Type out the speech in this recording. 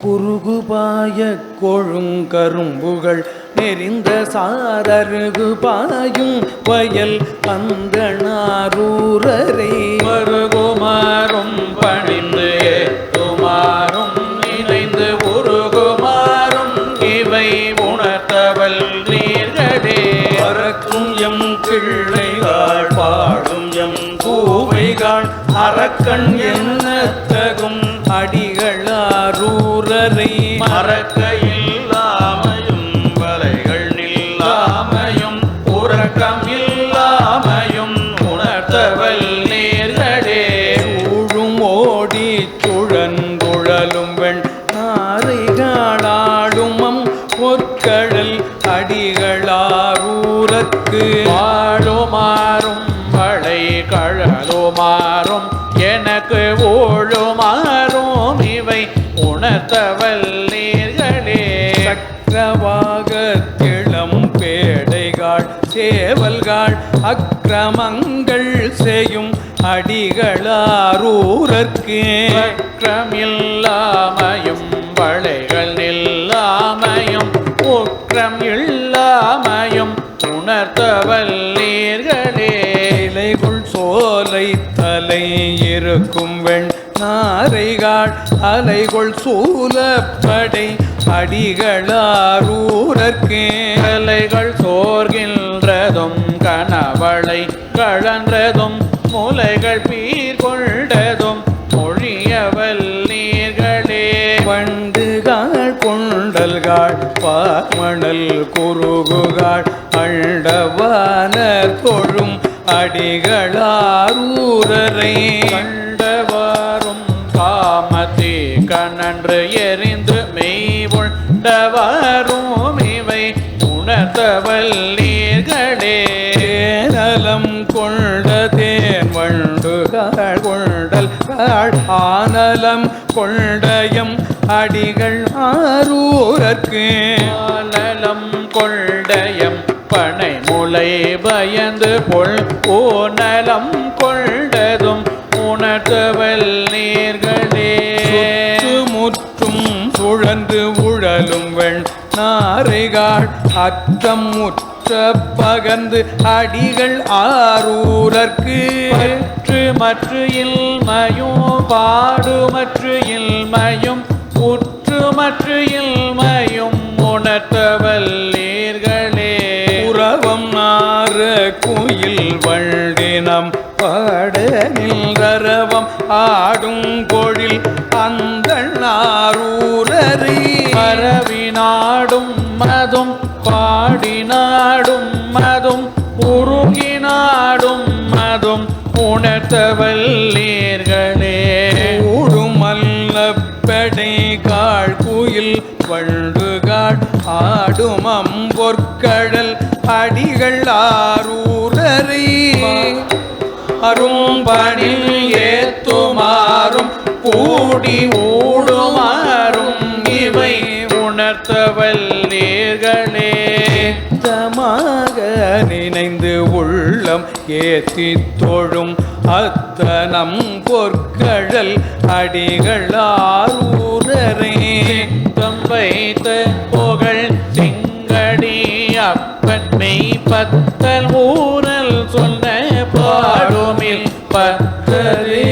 குறுகுபாய கொழுங்கரும்புகள் நெறிந்த சாரருகு பாயும் வயல் அந்தணாரூரரை மருகுமாறும் பணிந்து ஏத்துமாறும் நினைந்து உருகுமாறும் இவை உணர்த்தவல் நீர்களே பறக்கும் எம் கிள்ளைகாள் பாடும் எம் கூவைகாள் அரக்கண் என்னத்தகும் பொற்கழல் அடிகளாரூரற்கு வாழுமாறும் வளை கழலுமாறும் எனக்கு ஓழுமாறும் இவை உணர்த்தவல் நீர்களே. சக்கரவாகத்திளம் பேடைகாள் சேவல்காள் அக்கிரமங்கள் செய்யும் அடிகளாரூரற்கு அக்கிரமில்லா உணர்த்தவல் நீர்களே இலைகுள் சோலை தலை இருக்கும் வெண் நாரைகாள் அலைகொள் சூலப்படை அடிகளாரூரற்கு. கலைகள் சோர்கின்றதும் கணவளை கழன்றதும் முலைகள் பீர் கொண்டல்காள் பாமணல் குருகுகாள் அண்டவானர் தொழும் அடிகளாரூரரை. கண்டவாரும் காமத்தே கணன்று எரிந்து மெய்வுண்டவாரும் இவை உணர்த்தவல் நீர்களே. நலம் கொண்ட தேன் வண்டுகாள் கொண்டல் காள் ஆனலம் கொண்டயம் அடிகள் ஆரூரற்கு. நலம் கொண்டயம் பனை முளை பயந்து பொல் ஓநலம் கொண்டதும் உணர்த்தவல் நீர்களே. முற்றும் சுழன்று உழலும் வெண் நாரைகாள் அற்றம் முற்ற பகர்ந்து அடிகள் ஆரூரற்கு. மற்ற இல்மையும் பாடு மற்ற இல்மையும் உற்று மற்ற இல்மையும் உணர்த்தவல் நீர்களே. உறவம் நார குயில் வண்டினம் பாட நின்றரவம் ஆடும் பொழில் அந்த நாரூரரை மரவினாடும் மதும் பாடினாடும் மதும் உருகினாடும் மதும் உணர்த்தவல்லீர்களே. நீர்களே கூடுமல்ல பெடை காள் குயில் வண்டுகாள் ஆடும் அம்பொற்கடல் அடிகள் ஆரூரரை. அரும்பணில் ஏத்துமாறும் கூடி ஊடுமாறும் இவை உணர்த்தவல்லீர்களே. தமாக நினைந்த அந்தம் ஏத்தி தொழும் அத்தனம் பொற்கழல் அடிகளார் ஊரரே. தம் வைத்த புகழ் சிங்கடி அப்பன் மெய் பத்தல் ஊரல் சொன்ன பாடுமில் பத்தரே